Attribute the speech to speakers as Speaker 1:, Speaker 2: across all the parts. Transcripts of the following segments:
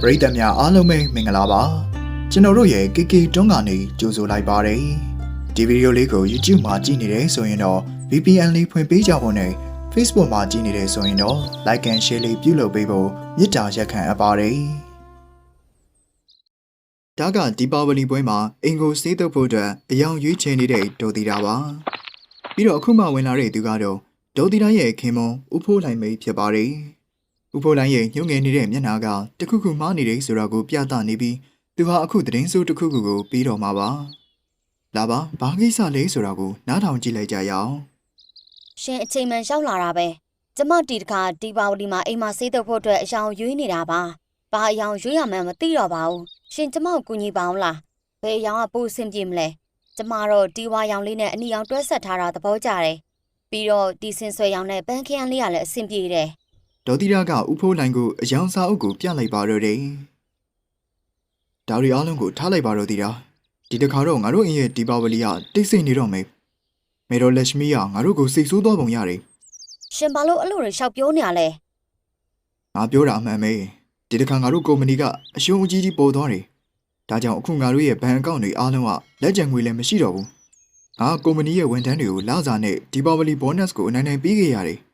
Speaker 1: ပရိသတ်များအားလုံးပဲမင်္ဂလာပါကျွန်တော်တို့ရဲ့ KK တွန်းကနေကြိုဆိုလိုက်ပါတယ်ဒီဗီဒီယိုလေးကို YouTube မှာကြည့်နေတယ်ဆိုရင်တော့ VPN လေးဖွင့်ပေးကြဖို့နဲ့ Facebook မှာကြည့်နေတယ်ဆိုရင်တော့ Like and Share လေးပြုလုပ်ပေးဖို့မေတ္တာရက်ခံအပ်ပါတယ်ဒါကဒီပါဝလီပွဲမှာအင်ကိုစေးတုပ်ဖို့အတွက်အယောင်ရွေးချယ်နေတဲ့ဒေါ်တီတာပါပြီးတော့အခုမှဝင်လာတဲ့သူကတော့ဒေါ်တီတာရဲ့ခင်မွန်ဥဖိုးလိုက်မိတ်ဖြစ်ပါတယ်။ ဥဖိုးလိုင်းရဲ့ညှို့ငယ်နေတဲ့မျက်နှာကတခုခုမှားနေတယ်ဆိုတာကိုပြသနေပြီးသူဟာအခုသတင်းစိုးတစ်ခုခုကိုပြီးတော့မှာပါ။လာပါဘာကိစ္စလဲဆိုတာကိုနားထောင်ကြည့်လိုက်ကြရအောင်
Speaker 2: ရှင်အချိန်မှန်ရောက်လာတာပဲကျမတီတခါဒီပါဝလီမှာအိမ်မှာဆေးတော့ဖို့အတွက်အယောင်ရွေးနေတာပါဘာအယောင်ရွေးရမှန်းမသိတော့ပါဘူးရှင်ကျမကိုကူညီပါအောင်လားဘယ်အယောင်ကပို့ဆင်ပြေမလဲကျမတော့ဒီဝါရောင်လေးနဲ့အနီရောင်တွဲဆက်ထားတာသဘောကျတယ်ပြီးတော့ဒီစင်ဆွဲရောင်နဲ့ပန်းခရမ်းလေးကလည်းအဆင်ပြေတယ်။
Speaker 1: ဒေါ်တီရာကဥဖိုးလိုင်းကိုအယောင်စာအုပ်ကိုပြလိုက်ပါတော့တယ်။ဒါရီအားလုံးကိုထားလိုက်ပါတော့တီရာ။ဒီတစ်ခါတော့ငါတို့အင်းရဲ့ဒီပါဝလီကတိတ်ဆိတ်နေတော့မယ်။မေတော်လက်ရှမီကငါတို့ကိုစိတ်ဆိုးသွားပုံရတယ်
Speaker 2: ရှင်ဘာလို့အဲ့လိုတွေရှောက်ပြောနေရလဲ။
Speaker 1: ငါပြောတာအမှန်ပဲ။ဒီတစ်ခါငါတို့ကုမ္ပဏီကအရှုံးအကြီးကြီးပေါ်သွားတယ်။ဒါကြောင့်အခုငါတို့ရဲ့ဘဏ်အကောင့်တွေအားလုံးကလက်ကျန်ငွေလည်းမရှိတော့ဘူး။ငါကုမ္ပဏီရဲ့ဝန်ထမ်းတွေကိုလစာနဲ့ဒီပါဝလီဘောနပ်စ်ကိုအနိုင်နိုင်ပေးခဲ့ရတယ်။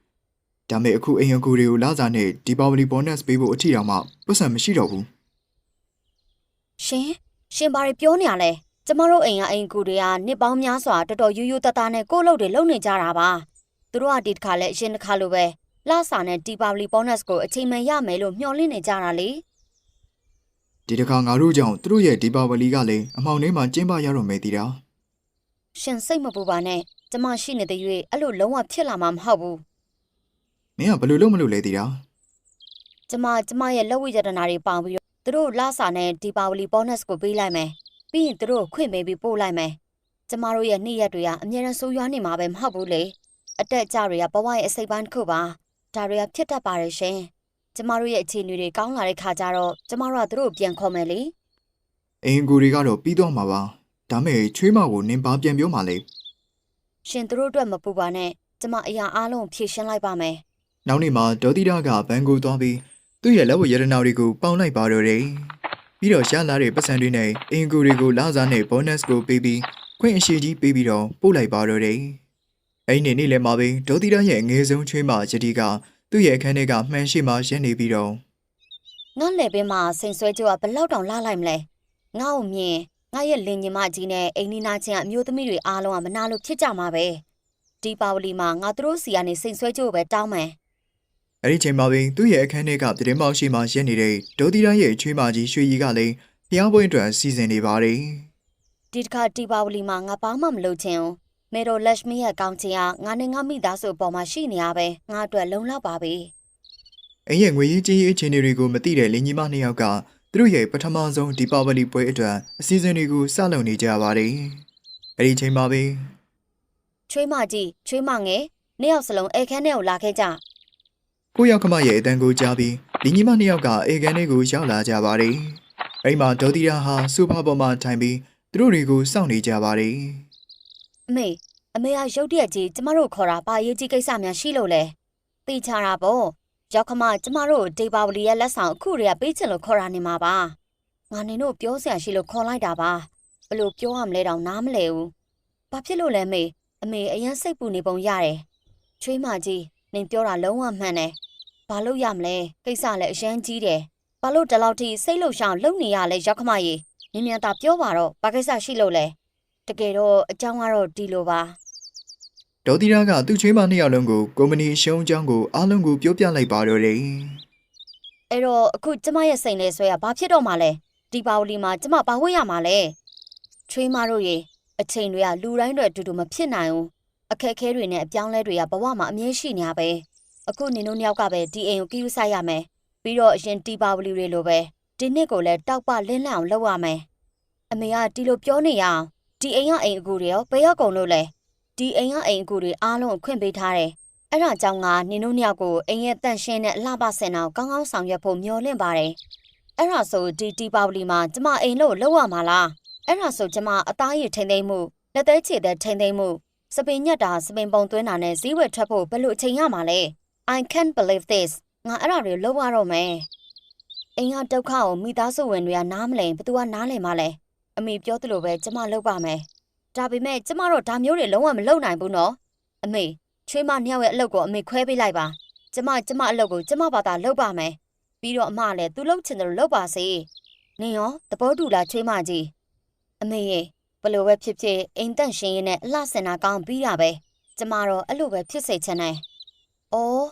Speaker 1: ဒါပေမဲ့အခုအိမ်အကူတွေကိုလစာနဲ့ဒီပါဝလီဘောနပ်စ်ပေးဖို့အထီတောင်မှပတ်စံမရှိတော့ဘူး
Speaker 2: ရှင်ရှင်ဘာတွေပြောနေရလဲကျမတို့အိမ်ကအိမ်ကူတွေကနှစ်ပေါင်းများစွာတော်တော်ယူယူတတနဲ့ကိုယ့်လုပ်တွေလုပ်နေကြတာပါသူတို့ကဒီတစ်ခါလဲအရင်တစ်ခါလိုပဲလစာနဲ့ဒီပါဝလီဘောနပ်စ်ကိုအချိန်မှန်ရမယ်လို့မျှော်လင့်နေကြတာလေ။
Speaker 1: ဒီတစ်ခါငါတို့ကြောင့်သူတို့ရဲ့ဒီပါဝလီကလည်းအမှောင်ထဲမှာကျင်းပရတော့မယ်တီတာ
Speaker 2: ရှင်စိတ်မပူပါနဲ့ကျမရှိနေတဲ့၍အဲ့လိုလုံးဝဖြစ်လာမှာမဟုတ်ဘူး။
Speaker 1: မင်းကဘယ်လိုလုပ်မလို့လဲတီတာ
Speaker 2: ကျမကျမရဲ့လက်ဝိရတနာတွေပေါင်ပြီးတော့သူတို့လစာနဲ့ဒီပါဝလီဘောနပ်စ်ကိုပေးလိုက်မယ်ပြီးရင်သူတို့ကိုခွင့်ပေးပြီးပို့လိုက်မယ်ကျမတို့ရဲ့နေ့ရက်တွေကအများရန်ဆိုးရွားနေမှာပဲမဟုတ်ဘူးလေအတက်အကျတွေကဘဝရဲ့အစိပ်ပိုင်းတစ်ခုပါဒါတွေကဖြစ်တတ်ပါတယ်ရှင်ကျမတို့ရဲ့အခြေအနေတွေကောင်းလာတဲ့ခါကျတော့ကျမတို့ကသူတို့ကိုပြန်ခေါ်မယ်လေ။
Speaker 1: အိမ်အကူတွေကတော့ပြီးတော့မှာပါ။ဒါမဲ့ချွေးမကိုနင်ပါပြန်ပြောမှလေ
Speaker 2: ရှင်သူတို့အတွက်မပူပါနဲ့ကျမအရာအားလုံးဖြည့်ရှင်းလိုက်ပါမယ်။
Speaker 1: နောက်နေ့မှာဒေါ်တီတာကဘန်ကိုသွားပြီးသူ့ရဲ့လက်ဝတ်ရတနာတွေကိုပေါင်လိုက်ပါတော့တယ်။ပြီးတော့ရလာတဲ့ပတ်စံတွေနဲ့အင်ကူတွေကိုလစာနဲ့ဘောနပ်စ်ကိုပေးပြီးခွင့်အရှိကြီးပေးပြီးတော့ပို့လိုက်ပါတော့တယ်။အဲ့ဒီနေ့နေ့လည်းမှာပဲဒေါ်တီတာရဲ့အငယ်ဆုံးချွေးမယတိကသူ့ရဲ့အခန်းထဲကမှန်ရှိမှရပ်နေပြီးတော့
Speaker 2: ငါ့လက်ပင်မှာစိန်ဆွဲကြကဘယ်လောက်တောင်လာလိုက်မလဲငါ့ကိုမြင်ငါရဲ့လင်ညီမကြီးနဲ့အိမ်နီနာချင်းအမျိုးသမီးတွေအားလုံးကမနာလို့ဖြစ်ကြမှာပဲဒီပါဝလီမှာငါတို့စီကနေစိန်ဆွဲကြကိုပဲတောင်းမယ်
Speaker 1: အဲ့ဒီချိန်မှာပင်သူ့ရဲ့အခန်းထဲကပြတင်းပေါက်ရှိမှရပ်နေတဲ့ဒေါ်တီရာရဲ့ချွေးမကြီးရွှေရီကလည်းဖျားပွင့်အတွက်စီစဉ်နေပါတယ်။
Speaker 2: ဒီတစ်ခါဒီပါဝလီမှာငါဘာမှမလုပ်ချင်ဘူးမေတော်လက်ရှမီရဲ့ကောင်းချင်ကငါနဲ့ငါမိသားစုအပေါ်မှာရှိနေရပဲငါအတွက်လုံလောက်ပါပြီ
Speaker 1: အိမ်ရဲ့ငွေရေးကြေးရေးအခြေအနေတွေကိုမသိတဲ့လင်ကြီးမနှစ်ယောက်ကသူတို့ရဲ့ပထမဆုံးဒီပါဝလီပွဲအတွက်အစည်းအဝေးတွေကိုစလုပ်နေကြပါတယ်။အဲ့ဒီချိန်မှာပဲ
Speaker 2: ချွေးမကြီးချွေးမငယ်နှစ်ယောက်စလုံးအိတ်ခမ်းထဲကိုလာခဲ့ကြ
Speaker 1: ကိုယောက်ကမရဲ့အတန်ကိုကြားပြီးလင်ကြီးမနှစ်ယောက်ကအေကန်တွေကိုရောက်လာကြပါတယ်။အဲ့ဒီမှာဒေါ်တီရာဟာစူပါပေါ်မှာထိုင်ပြီးသူတို့တွေကိုစောင့်နေကြပါတယ်
Speaker 2: အမေအမေကရုတ်တရက်ကြီးကျမတို့ခေါ်တာပါရေးကြီးကိစ္စများရှိလို့လဲသိချတာပေါ့ရောက်ခမကျမတို့ဒေပါဝလီရဲ့လက်ဆောင်အခုတည်းကပေးချင်လို့ခေါ်တာနေမှာပါငါနေတို့ပြောစရာရှိလို့ခေါ်လိုက်တာပါဘယ်လို့ပြောရမလဲတော့နားမလဲဘူးဘာဖြစ်လို့လဲမေအမေအရင်စိတ်ပူနေပုံရတယ်ချွေးမကြီး နင်ပြောတာလုံးဝမှန်တယ်ဘာလို့ရမလဲကိစ္စလည်းအရန်ကြီးတယ်ဘာလို့ဒီလောက်ထိစိတ်လှုပ်ရှားလုံနေရလဲရောက်ခမကြီးမြင်မြန်သာပြောပါတော့ဘာကိစ္စရှိလို့လဲတကယ်တော့အကြောင်းကတော့ဒီလိုပါ။
Speaker 1: ဒေါ်တီရာကသူ့ချွေးမနှစ်ယောက်လုံးကိုကုမ္ပဏီရှုံးကြောင်းကိုအားလုံးကိုပြောပြလိုက်ပါတော့တယ်။
Speaker 2: အဲ့တော့အခုကျမရဲ့စိန်လဲဆွဲရဘာဖြစ်တော့မှလဲဒီပါဝလီမှာကျမဘာဝတ်ရမှာလဲချွေးမတို့ရေအချိန်တွေကလူတိုင်းတွေအတူတူမဖြစ်နိုင်ဘူး အခက်အခဲတွေနဲ့အပြောင်းလဲတွေကဘဝမှာအမြဲရှိနေရပဲအခုနင်တို့နှစ်ယောက်ကပဲဒီအိမ်ကိုကိယူဆိုင်ရမယ်ပြီးတော့အရင်ဒီပါဝလီတွေလိုပဲဒီနှစ်ကိုလည်းတောက်ပလင်းလန့်အောင်လုပ်ရမယ်အမေကဒီလိုပြောနေရအောင်ဒီအိမ်ကအိမ်အကူတွေရောဘယ်ရောက်ကုန်လို့လဲဒီအိမ်ကအိမ်အကူတွေအားလုံးကိုခွင့်ပေးထားတယ်အဲ့ဒါကြောင့်ငါနင်တို့နှစ်ယောက်ကိုအိမ်ရဲ့တန့်ရှင်းတဲ့အလှပစင်အောင်ကောင်းကောင်းဆောင်ရွက်ဖို့မျှော်လင့်ပါတယ်။အဲ့ဒါဆိုဒီတီပါဝလီမှာကျမအိမ်လို့လောက်ရမှာလား။အဲ့ဒါဆိုကျမအသားရည်ထိမ့်သိမ့်မှုလက်သေးချေတဲ့ထိမ့်သိမ့်မှု စပင်ညက်တာစပင်ပုံသွင်းတာနဲ့ဈေးဝယ်ထွက်ဖို့ဘယ်လိုအချိန်ရမှာလဲ။ I can't believe this ငါအဲ့ဒါတွေလောက်ရတော့မယ်အိမ်ကဒုက္ခကိုမိသားစုဝင်တွေကနားမလည်ဘသူကနားလည်မှလဲအမေပြောသလိုပဲကျမလုပ်ပါမယ်ဒါပေမဲ့ကျမတို့ဒါမျိုးတွေလုံးဝမလုပ်နိုင်ဘူးနော်အမေချွေးမနှစ်ယောက်ရဲ့အလုပ်ကိုအမေခွဲပေးလိုက်ပါကျမကျမအလုပ်ကိုကျမဘာသာလုပ်ပါမယ်ပြီးတော့အမလည်းသူလုပ်ချင်တယ်လို့လုပ်ပါစေနင်ရောသဘောတူလားချွေးမကြီးအမေရေ ဘလို့ပဲဖြစ်ဖြစ်အိမ်တန့်ရှင်ရင်နဲ့အလှဆင်တာကောင်းပြီးတာပဲကျမတော့အဲ့လိုပဲဖြစ်စေချင်တယ်။အော်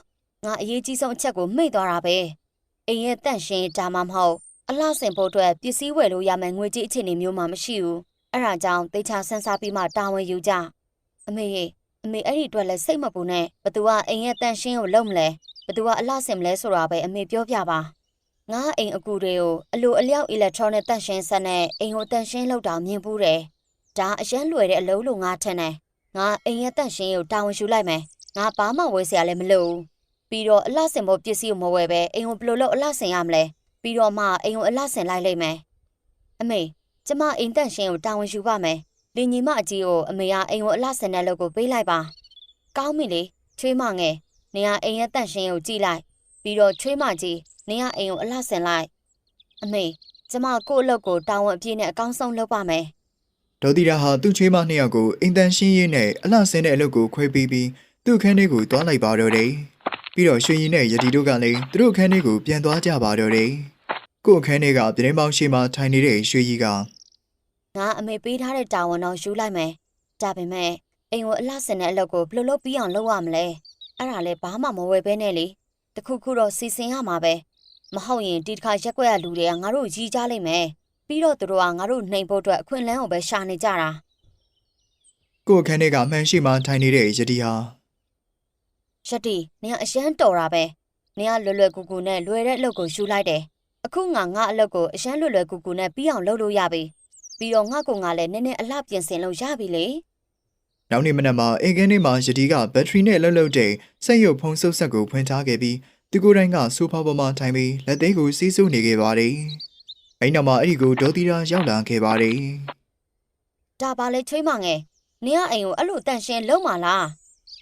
Speaker 2: ငါအရေးကြီးဆုံးအချက်ကိုမေ့သွားတာပဲ။အိမ်ရဲ့တန့်ရှင်ဒါမှမဟုတ်အလှဆင်ဖို့အတွက်ပစ္စည်းဝယ်လို့ရမယ်ငွေကြေးအခြေအနေမျိုးမှမရှိဘူး။အဲ့ဒါကြောင့်တေချာဆန်းစားပြီးမှတာဝန်ယူကြ။အမေရေအမေအဲ့ဒီအတွက်လည်းစိတ်မပူနဲ့ဘသူကအိမ်ရဲ့တန့်ရှင်ကိုလုပ်မလဲဘသူကအလှဆင်မလဲဆိုတာပဲအမေပြောပြပါ။ငါအိမ်အကူတွေကိုအလိုအလျောက်အီလက်ထရောနစ်တန့်ရှင်ဆက်နဲ့အိမ်ကိုတန့်ရှင်လောက်တာမြင်ဘူးတယ်။ ဒါအရန်လွယ်တဲ့အလုပ်လို့ငါထင်တယ်။ငါအိမ်ရဲ့တန့်ရှင်ကိုတာဝန်ယူလိုက်မယ်။ငါဘာမှဝယ်စရာလည်းမလိုဘူး။ပြီးတော့အလှဆင်ဖို့ပစ္စည်းကိုမဝယ်ပဲအိမ်ကိုဘယ်လိုလုပ်အလှဆင်ရမလဲ။ပြီးတော့မှအိမ်ကိုအလှဆင်လိုက်လိမ့်မယ်။အမေကျမအိမ်တန့်ရှင်ကိုတာဝန်ယူပါမယ်။လင်ညီမအကြီးကိုအမေကအိမ်ကိုအလှဆင်တဲ့လုပ်ကိုပေးလိုက်ပါ။ကောင်းပြီလေချွေးမငယ်နေကအိမ်ရဲ့တန့်ရှင်ကိုကြည့်လိုက်။ပြီးတော့ချွေးမကြီးနေကအိမ်ကိုအလှဆင်လိုက်။အမေကျမကိုယ့်အလုပ်ကိုတာဝန်အပြည့်နဲ့အကောင်းဆုံးလုပ်ပါမယ်။
Speaker 1: ဒေါ်တီရာဟာသူ့ချွေးမနှစ်ယောက်ကိုအိမ်တန်ရှင်းရေးနဲ့အလှဆင်းတဲ့အလုပ်ကိုခွဲပေးပြီးသူ့အခန်းထဲကိုသွားလိုက်ပါတော့တယ်။ပြီးတော့ရွှေရင်နဲ့ယတီတို့ကလည်းသူတို့အခန်းထဲကိုပြန်သွားကြပါတော့တယ်။ကို့အခန်းထဲကပြတင်းပေါင်းရှိမှထိုင်နေတဲ့ရွှေကြီးက
Speaker 2: ငါအမေပေးထားတဲ့တာဝန်တော့ယူလိုက်မယ်။ဒါပေမဲ့အိမ်ကိုအလှဆင်တဲ့အလုပ်ကိုဘယ်လိုလုပ်ပြီးအောင်လုပ်ရမလဲ။အဲ့ဒါလည်းဘာမှမဝယ်ဘဲနဲ့လေ။တခုခုတော့စီစဉ်ရမှာပဲ။မဟုတ်ရင်ဒီတစ်ခါရက်ွက်ရလူတွေကငါတို့ကြီးကြလိမ့်မယ်။ ပြီးတော့သူတို့ကငါတို့နှိမ်ဖို့အတွက်အခွင့်အလမ်းကိုပဲရှာနေကြတာ
Speaker 1: ကို့အခန်းထဲကမှန်ရှိမှထိုင်နေတဲ့ယတီဟာ။
Speaker 2: ရက်တီနင်ကအရန်တော်တာပဲ။နင်ကလွယ်လွယ်ကူကူနဲ့လွယ်တဲ့အလုပ်ကိုယူလိုက်တယ်။အခုငါငါအလုပ်ကိုအရန်လွယ်လွယ်ကူကူနဲ့ပြီးအောင်လုပ်လို့ရပြီ။ပြီးတော့ငါကငါလည်းနည်းနည်းအလှပြင်ဆင်လို့ရပြီလေ။
Speaker 1: နောက်နေ့မနက်မှာအိမ်ခန်းထဲမှာယတီကဘက်ထရီနဲ့လှုပ်လှုပ်တဲ့စက်ရုပ်ဖုံးဆုပ်ဆက်ကိုဖွင့်ထားခဲ့ပြီးသူကိုယ်တိုင်ကဆိုဖာပေါ်မှာထိုင်ပြီးလက်သေးကိုစီးဆူးနေခဲ့ပါတယ်။ အဲ့နောက်မှာအဲ့ဒီကိုဒေါ်တီရာရောက်လာခဲ့ပါတယ်။
Speaker 2: ဒါပါလေချွေးမငယ်နင်ကအိမ်ကိုအဲ့လိုတန့်ရှင်းလုံးမလား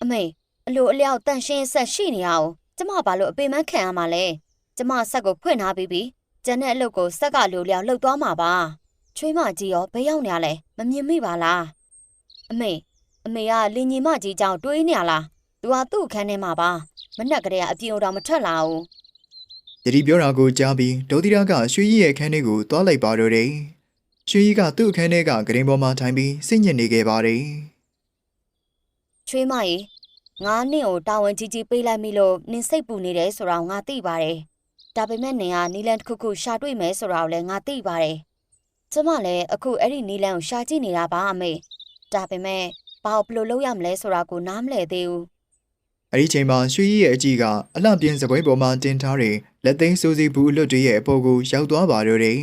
Speaker 2: အမေအလိုအလျောက်တန့်ရှင်းဆက်ရှိနေရအောင်ကျမဘာလို့အပေမန်းခံရမှာလဲကျမဆက်ကိုဖွင့်ထားပြီးပြီကျန်တဲ့အလုပ်ကိုဆက်ကလိုလျောက်လှုပ်သွားမှာပါချွေးမကြီးရောဘယ်ရောက်နေရလဲမမြင်မိပါလားအမေအမေကလင်ညီမကြီးကြောင့်တွေးနေရလားသူကသူ့အခန်းထဲမှာပါမနှက်ကလေးကအပြင်တော်မထွက်လာဘူး
Speaker 1: ယတိပြောတာကိုကြားပြီးဒေါသီရာကရွှေကြီးရဲ့အခန်းထဲကိုသွားလိုက်ပါတော့တယ်။ရွှေကြီးကသူ့အခန်းထဲကဂရင်ပေါ်မှာထိုင်ပြီးစိတ်ညစ်နေခဲ့ပါတယ်
Speaker 2: ချွေးမကြီးငါနင့်ကိုတာဝန်ကြီးကြီးပေးလိုက်မိလို့နင်စိတ်ပူနေတယ်ဆိုတော့ငါသိပါတယ်။ဒါပေမဲ့နင်ကနီလန်တစ်ခုခုရှာတွေ့မယ်ဆိုတော့လည်းငါသိပါတယ်။ကျမလည်းအခုအဲ့ဒီနီလန်ကိုရှာကြည့်နေတာပါအမေ။ဒါပေမဲ့ဘာလို့ဘယ်လိုလုပ်ရမလဲဆိုတာကိုနားမလည်သေးဘူး။
Speaker 1: အဲဒီချိန်မှာရွှေကြီးရဲ့အကြီးကအလှပြင်းစပွဲပေါ်မှာတင်ထားတဲ့လက်သိမ်းစိုးစီဘူးအလွတ်တွေရဲ့အပေါ်ကိုရောက်သွားပါတော့တယ်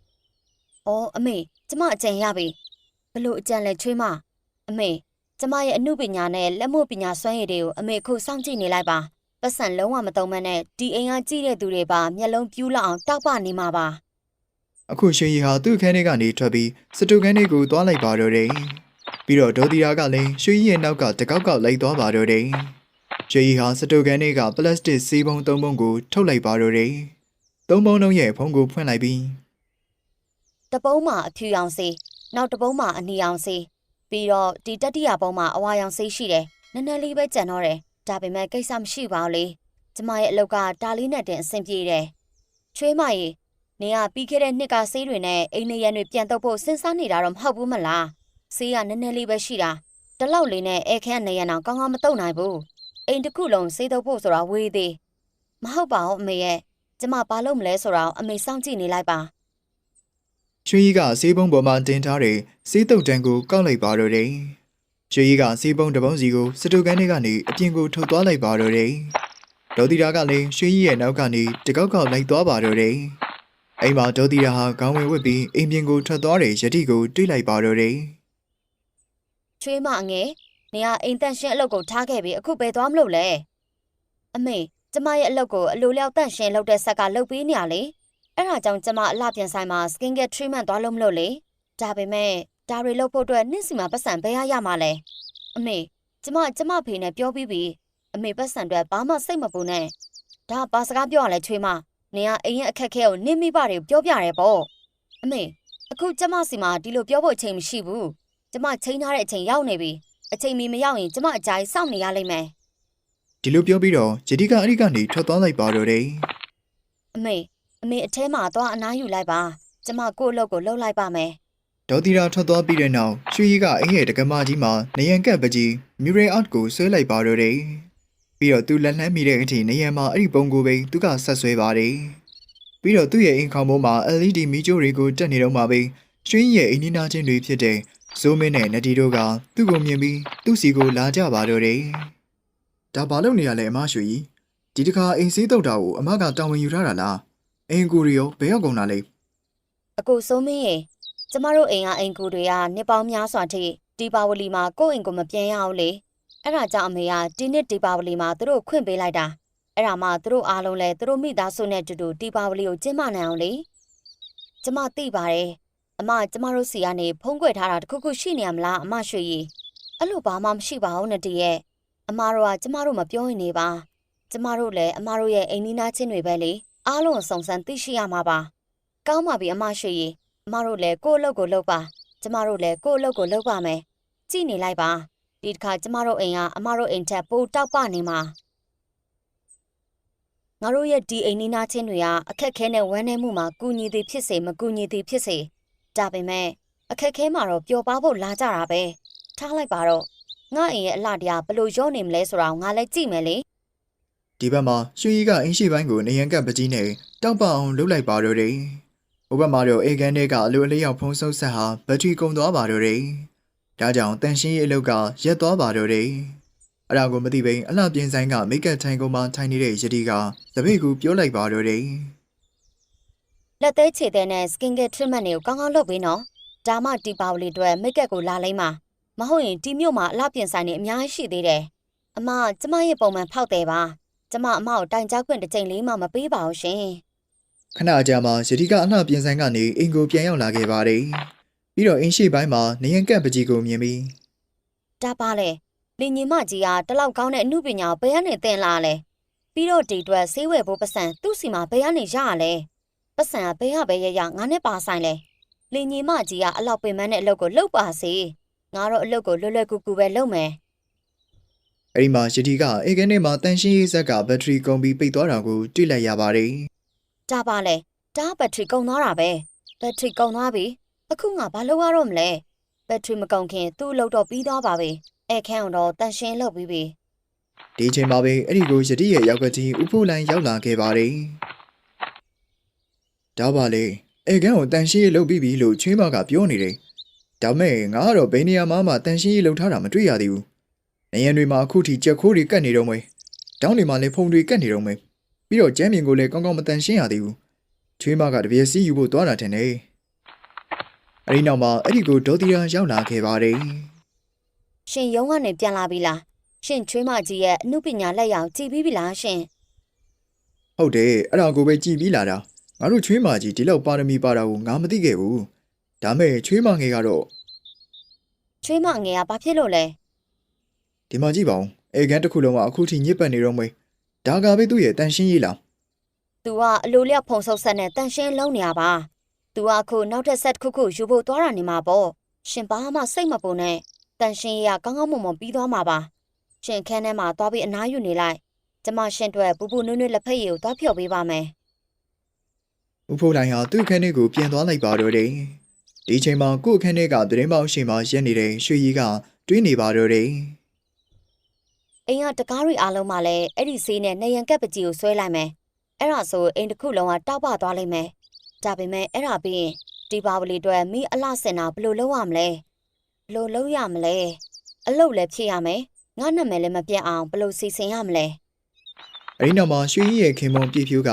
Speaker 1: ။
Speaker 2: အော်အမေကျမအကြံရပြီ။ဘလို့အကြံလဲချွေးမ။အမေကျမရဲ့အမှုပညာနဲ့လက်မှုပညာစွမ်းရည်တွေကိုအမေအခုစောင့်ကြည့်နေလိုက်ပါ။ပတ်စံလုံးဝမတုံ့မနဲ့ဒီအိမ်ကကြည့်တဲ့သူတွေပါမျက်လုံးပြူးလောက်အောင်တောက်ပနေမှာပါ။။
Speaker 1: အခုရွှေကြီးဟာသူ့အခန်းထဲကနေထွက်ပြီးစတူခန်းထဲကိုသွားလိုက်ပါတော့တယ်။ ပြီးတော့ဒေါသီရာကလည်းရွှေကြီးရဲ့နောက်ကတကောက်ကောက်လိုက်သွားပါတော့တယ်။ရွှေကြီးဟာစတူခန်းထဲကပလတ်စတစ်စီးပုံသုံးပုံကိုထုတ်လိုက်ပါတော့တယ်။သုံးပုံလုံးရဲ့ဖုံးကိုဖွင့်လိုက်ပြီး
Speaker 2: တပုံးမှာအဖြူရောင်စေးနောက်တပုံးမှာအနီရောင်စေးပြီးတော့ဒီတတိယပုံးမှာအဝါရောင်စေးရှိတယ်နည်းနည်းလေးပဲကြံတော့တယ်ဒါပေမဲ့ကိစ္စမရှိပါဘူးလေကျမရဲ့အလုပ်ကတာလီနဲ့တင်အဆင်ပြေတယ်ချွေးမကြီးနေကပြီးခဲ့တဲ့နှစ်ကဆေးတွေနဲ့အိမ်နေရံတွေပြန်တော့ဖို့စဉ်းစားနေတာတော့မဟုတ်ဘူးမလား ဆေးကနည်းနည်းလေးပဲရှိတာတလောက်လေးနဲ့အဲခန့်နေရံအောင်ကောင်းကောင်းမတုံနိုင်ဘူးအိမ်တစ်ခုလုံးဆေးတော့ဖို့ဆိုတာဝေးသေးမဟုတ်ပါဘူးအမေရဲ့ကျမဘာလုပ်မလဲဆိုတော့အမေစောင့်ကြည့်နေလိုက်ပါ
Speaker 1: ရွှေကြီးကဆေးပုံးပေါ်မှာတင်ထားတဲ့ဆေးတုပ်တန်းကိုကောက်လိုက်ပါတော့တယ်။ရွှေကြီးကဆေးပုံးတစ်ပုံးစီကိုစတူကန်ထဲကနေအပြင်ကိုထုတ်သွားလိုက်ပါတော့တယ်။ဒေါ်တီရာကလည်းရွှေကြီးရဲ့နောက်ကနေတကောက်ကောက်လိုက်သွားပါတော့တယ်။အိမ်မှာဒေါ်တီရာဟာခေါင်းဝင်ဝတ်ပြီးအိမ်ပြင်ကိုထွက်သွားတဲ့ယတိကိုတွေးလိုက်ပါတော့တယ်
Speaker 2: ချွေးမငယ်နေကအိမ်တန့်ရှင်းအလုပ်ကိုထားခဲ့ပြီးအခုပဲသွားမလို့လဲအမေကျမရဲ့အလုပ်ကိုအလိုလျောက်တန့်ရှင်းလုပ်တဲ့ဆက်ကလုပ်ပေးနေရလေအဲ့ဒါကြောင့်ကျမအလှပြင်ဆိုင်မှာ skin care treatment သွားလို့မလို့လေဒါပေမဲ့ဒါတွေလုပ်ဖို့အတွက်နှစ်စီမှာပတ်စံပေးရရမှာလဲအမေကျမကျမဖေနဲ့ပြောပြီးပြီအမေပတ်စံအတွက်ဘာမှစိတ်မပူနဲ့ဒါဘာစကားပြောရလဲချွေးမနင်ကအိမ်ရဲ့အခက်အခဲကိုနင့်မိဘတွေကိုပြောပြတယ်ပေါ့အမေအခုကျမစီမှာဒီလိုပြောဖို့အချိန်မရှိဘူး ကျမချိန်ထားတဲ့အချိန်ရောက်နေပြီအချိန်မီမရောက်ရင်ကျမအကြိုက်စောင့်နေရလိမ့်မယ်
Speaker 1: ဒီလိုပြောပြီးတော့ယတိကအဲ့ဒီကနေထွက်သွားလိုက်ပါတော့တယ်
Speaker 2: အမေအမေအထဲမှာသွားအနားယူလိုက်ပါကျမကို့အလုပ်ကိုလှုပ်လိုက်ပါမယ်
Speaker 1: ဒေါ်တီရာထွက်သွားပြီးတဲ့နောက်ရွှေကြီးကအိမ်ရဲ့တက္ကမကြီးမှာနေရန်ကပ်ပကြီးမြူရေအာတ်ကိုဆွဲလိုက်ပါတော့တယ်ပြီးတော့သူလက်လှမ်းမိတဲ့အထိနေရန်မှာအဲ့ဒီပုံကိုပဲသူကဆက်ဆွဲပါတယ်ပြီးတော့သူ့ရဲ့အိမ်ခေါင်ပေါ်မှာ LED မီးကြိုးတွေကိုတက်နေတော့မှပဲရွှေကြီးရဲ့အိမ်နီးနားချင်းတွေဖြစ်တဲ့ ဇိုးမင်းနဲ့နတီတို့ကသူ့ကိုမြင်ပြီးသူ့စီကိုလာကြပါတော့တယ်ဒါဘာလို့နေရလဲအမရွှေကြီးဒီတခါအိမ်စည်းတုတ်တာကိုအမကတာဝန်ယူထားတာလားအိမ်ကိုရီရောဘယ်ရောက်ကုန်တာလဲ
Speaker 2: အကိုစိုးမင်းရေကျမတို့အိမ်ကအိမ်ကူတွေကနှစ်ပေါင်းများစွာထိဒီပါဝလီမှာကိုယ့်အိမ်ကိုမပြန်ရအောင်လေအဲ့ဒါကြောင့်အမေကဒီနှစ်ဒီပါဝလီမှာသူတို့ခွင့်ပေးလိုက်တာအဲ့ဒါမှသူတို့အားလုံးလဲသူတို့မိသားစုနဲ့အတူတူဒီပါဝလီကိုကျင်းပနိုင်အောင်လေကျမသိပါတယ် အမကျမတို့စီကနေဖုံးကွယ်ထားတာတခုခုရှိနေရမလားအမရွှေရီအဲ့လိုဘာမှမရှိပါဘူးနဲ့တည်းရဲ့အမတို့ကကျမတို့မပြောရင်နေပါကျမတို့လည်းအမတို့ရဲ့အိမ်နီးနားချင်းတွေပဲလေအားလုံးစုံစမ်းသိရှိရမှာပါကောင်းပါပြီအမရွှေရီအမတို့လည်းကိုယ့်အလုပ်ကိုလုပ်ပါကျမတို့လည်းကိုယ့်အလုပ်ကိုလုပ်ပါမယ်ကြည့်နေလိုက်ပါဒီတစ်ခါကျမတို့အိမ်ကအမတို့အိမ်ထက်ပိုတောက်ပနေမှာငါတို့ရဲ့ဒီအိမ်နီးနားချင်းတွေကအခက်ခဲနဲ့ဝမ်းနည်းမှုမှာကုညီသည်ဖြစ်စေမကုညီသည်ဖြစ်စေ ဒါပေမဲ့အခက်ခဲမှာတော့ပျော်ပါဖို့လာကြတာပဲထားလိုက်ပါတော့ငါအိမ်ရဲ့အလှတရားဘယ်လို့ရောနေမလဲဆိုတာကိုငါလည်းကြည့်မယ်လေ
Speaker 1: ဒီဘက်မှာရွှေကြီးကအင်းရှိပိုင်းကိုနေရန်ကပ်ပကြီးနဲ့တောက်ပအောင်လှုပ်လိုက်ပါတော့တယ်။ဟိုဘက်မှာတော့အေကန်တွေကအလိုအလျောက်ဖုံးဆုပ်ဆက်ဟာဘက်ထရီကုန်သွားပါတော့တယ်။ဒါကြောင့်တန်ရှင်းရေးအလုပ်ကရက်သွားပါတော့တယ်။အဲ့ဒါကိုမသိဘဲအလှပြင်ဆိုင်ကမိတ်ကပ်ထိုင်ကုန်မှာထိုင်နေတဲ့ယတိကသပိတ်ကူပြောလိုက်ပါတော့တယ်
Speaker 2: လက်သေးခြေသေးနဲ့ skin care treatment တွေကိုကောင်းကောင်းလုပ်ပေးနော်ဒါမှဒီပါဝလီအတွက်မိတ်ကပ်ကိုလာလိမ့်မှာမဟုတ်ရင်ဒီမြို့မှာအလှပြင်ဆိုင်နေအများကြီးရှိသေးတယ်အမကျမရဲ့ပုံမှန်ဖောက်တယ်ပါကျမအမကိုတိုင်ကြားခွင့်တစ်ချိန်လေးမှမပေးပါဘူးရှင်။
Speaker 1: ခဏအကြာမှာယတိကအလှပြင်ဆိုင်ကနေအင်ကိုပြန်ရောက်လာခဲ့ပါတယ်။ပြီးတော့အင်းရှိပိုင်းမှာနေရန်ကပ်ပကြီးကိုမြင်ပြီး
Speaker 2: ဒါပါလေလင်ညီမကြီးကတလောက်ကောင်းတဲ့အမှုပညာကိုဘယ်ကနေသင်လာလဲပြီးတော့ဒီအတွက်ဆေးဝယ်ဖို့ပတ်စံသူ့စီမှာဘယ်ကနေရရလဲ ပတ်စံကဘယ်ရပဲရရငါနဲ့ပါဆိုင်လဲလင်ညီမကြီးကအလောက်ပင်မတဲ့အလုပ်ကိုလုပ်ပါစေငါတော့အလုပ်ကိုလွယ်လွယ်ကူကူပဲလုပ်မယ်
Speaker 1: အဲ့ဒီမှာယတိကအေကန်ထဲမှာတန်ရှင်းရေးဇက်ကဘက်ထရီကုန်ပြီးပိတ်သွားတာကိုတွေ့လိုက်ရပါတယ်။
Speaker 2: ဒါပါလေဒါဘက်ထရီကုန်သွားတာပဲဘက်ထရီကုန်သွားပြီအခုငါဘာလုပ်ရတော့မလဲဘက်ထရီမကုန်ခင်သူ့အလုပ်တော့ပြီးသွားပါပြီအဲခန်းအောင်တော့တန်ရှင်းလုပ်ပြီးပြီ
Speaker 1: ဒီအချိန်မှာပဲအဲ့ဒီကိုယတိရဲ့ရောက်ကကြီးဥဖိုးလိုင်းရောက်လာခဲ့ပါတယ်။ ဒါပါလေအေကန်ကိုတန်ရှင်းရေးလုပ်ပြီးပြီလို့ချွေးမကပြောနေတယ်။ဒါမဲ့ငါကတော့ဘယ်နေရာမှာမှတန်ရှင်းရေးလုပ်ထားတာမတွေ့ရသေးဘူး။နေရန်တွေမှာအခုထိကြက်ခိုးတွေကတ်နေတော့မယ်။တောင်းတွေမှာလည်းဖုံတွေကတ်နေတော့မယ်။ပြီးတော့ကျမ်းမြင်ကိုလည်းကောင်းကောင်းမတန်ရှင်းရသေးဘူး။ချွေးမကတပြည့်စီယူဖို့သွားတာထင်တယ်။အဲ့ဒီနောက်မှာအဲ့ဒီကိုဒေါ်တီရာရောက်လာခဲ့ပါတယ်
Speaker 2: ရှင်ရုံးကနေပြန်လာပြီလားရှင်ချွေးမကြီးရဲ့အမှုပညာလက်ရောင်ကြည်ပြီးပြီလားရှင်။
Speaker 1: ဟုတ်တယ်အဲ့ဒါကိုပဲကြည်ပြီးလာတာ။ ငါတို့ချွေးမကြီးဒီလောက်ပါရမီပါတာကိုငါမသိခဲ့ဘူး။ဒါမဲ့ချွေးမငယ်ကတော့
Speaker 2: ချွေးမငယ်ကဘာဖြစ်လို့လဲ
Speaker 1: ဒီမှာကြည့်ပါဦးအေကန်တစ်ခုလုံးကအခုထိညစ်ပတ်နေတော့မေးဒါကပဲသူ့ရဲ့တန်ရှင်းရေးလား
Speaker 2: သူကအလိုလျောက်ဖုံဆုပ်ဆက်နဲ့တန်ရှင်းလုံးနေရပါသူကအခုနောက်ထပ်ဆက်တစ်ခုခုယူဖို့သွားတာနေမှာပေါ့ရှင်ဘာမှစိတ်မပုံနဲ့တန်ရှင်းရေးကကောင်းကောင်းမွန်မွန်ပြီးသွားမှာပါရှင်ခန်းထဲမှာသွားပြီးအနားယူနေလိုက်ကျမရှင်အတွက်ပူပူနွေ့နွေ့လက်ဖက်ရည်ကိုသွားဖြော်ပေးပါမယ်
Speaker 1: ဥဖိုးလိုင်းဟာသူ့အခန်းထဲကိုပြန်သွားလိုက်ပါတော့တယ်ဒီချိန်မှာကို့အခန်းထဲကသတင်းပေါင်းရှိမှရက်နေတဲ့ရွှေကြီးကတွေးနေပါတော့တယ်
Speaker 2: အိမ်ကတကားတွေအားလုံးမှလည်းအဲ့ဒီဆေးနဲ့နေရန်ကက်ပကြီးကိုဆွဲလိုက်မယ်အဲ့ဒါဆိုအိမ်တစ်ခုလုံးကတောက်ပသွားလိမ့်မယ်ဒါပေမဲ့အဲ့ဒါပြီးရင်ဒီပါဝလီအတွက်မိအလှစင်တာဘယ်လိုလုပ်ရမလဲဘယ်လိုလုပ်ရမလဲအလုပ်လည်းဖြစ်ရမယ်ငါနာမည်လည်းမပြတ်အောင်ဘယ်လိုစီစဉ်ရမလဲ
Speaker 1: အဲဒီနောက်မှာရွှေကြီးရဲ့ခင်မုံပြည့်ဖြူးက